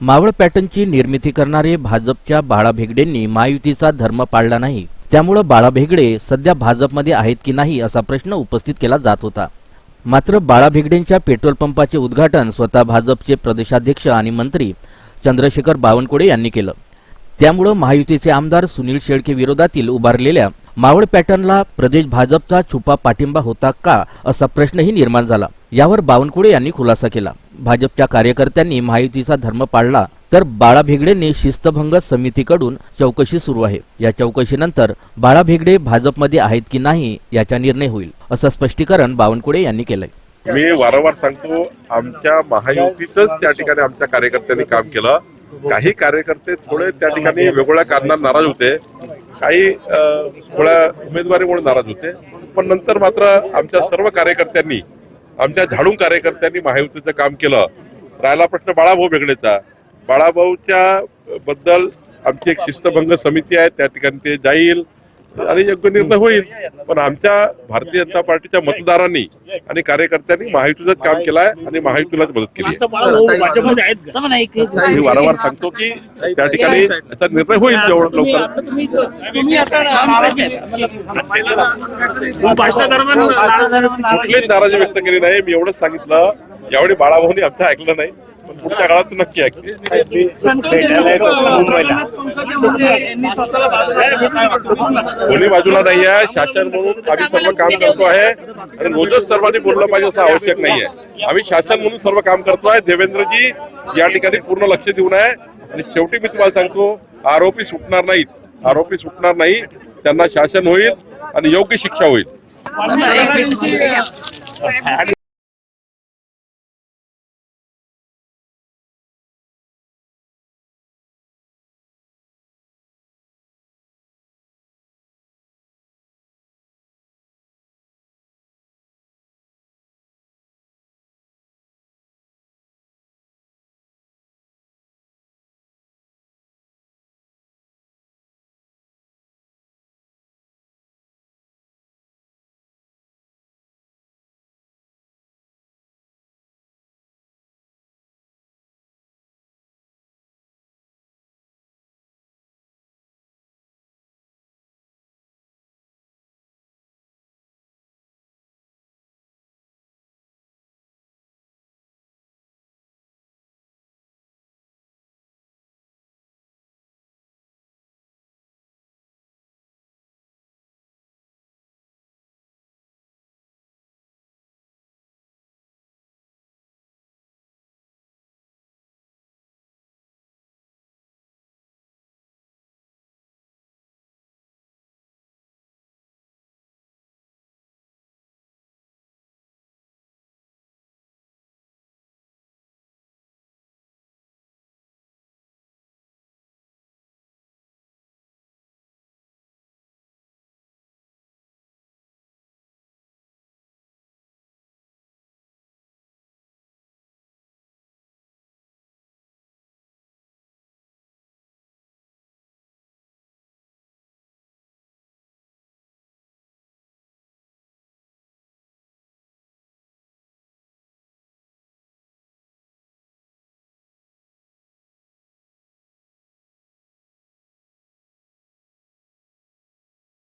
मावळ पॅटर्नची निर्मिती करणारे भाजपच्या बाळा भेगडेंनी महायुतीचा धर्म पाळला नाही. त्यामुळं बाळा भेगडे सध्या भाजपमध्ये आहेत की नाही असा प्रश्न उपस्थित केला जात होता. मात्र बाळा भेगडेंच्या पेट्रोल पंपाचे उद्घाटन स्वतः भाजपचे प्रदेशाध्यक्ष आणि मंत्री चंद्रशेखर बावनकुळे यांनी केलं. त्यामुळं महायुतीचे आमदार सुनील शेळके विरोधातील उभारलेल्या मावळ पॅटर्नला प्रदेश भाजपचा छुपा पाठिंबा होता का असा प्रश्नही निर्माण झाला. यावर बावनकुळे यांनी खुलासा केला. भाजपच्या कार्यकर्त्यांनी महायुतीचा धर्म पाळला तर बाळा भेगडेंनी शिस्तभंग समितीकडून चौकशी सुरू आहे. या चौकशीनंतर बाळा भेगडे भाजपमध्ये आहेत की नाही याचा निर्णय होईल असं स्पष्टीकरण बावनकुळे यांनी केलंय. मी वारंवार सांगतो आमच्या महायुतीच त्या ठिकाणी आमच्या कार्यकर्त्यांनी काम केलं. काही कार्यकर्ते थोडे त्या ठिकाणी वेगवेगळ्या कारणांना नाराज होते. काही थोड्या उमेदवारीमुळे नाराज होते. पण नंतर मात्र आमच्या सर्व कार्यकर्त्यांनी आमच्या झाडून कार्यकर्त्यांनी महायुतीचं काम केलं. राहिला प्रश्न बाळाभाऊ वेगळेचा बाळाभाऊच्या बद्दल आमची एक शिस्तभंग समिती आहे त्या ठिकाणी ते जाईल. आणि योग्य निर्णय होईल. पण आमच्या भारतीय जनता पार्टीच्या मतदारांनी आणि कार्यकर्त्यांनी महायुतीचं काम केलं आहे आणि महायुतीलाच मदत केली आहे. मी वारंवार सांगतो की त्या ठिकाणी याचा निर्णय होईल जेवढं लवकर. कुठलीच नाराजी व्यक्त केली नाही. मी एवढंच सांगितलं. यावेळी बाळाभाऊनी आमचं ऐकलं नाही. पुढच्या काळात नक्की आहे. बाजूला कोणी बाजूला नाही आहे. शासन म्हणून आम्ही सर्व काम करतो आहे. आणि रोजच सर्वांनी बोललं पाहिजे असं आवश्यक नाही आहे आम्ही शासन म्हणून सर्व काम करतो आहे. देवेंद्रजी या ठिकाणी पूर्ण लक्ष देऊन आहे. आणि शेवटी मी तुम्हाला सांगतो आरोपी सुटणार नाहीत. आरोपी सुटणार नाही. त्यांना शासन होईल आणि योग्य शिक्षा होईल.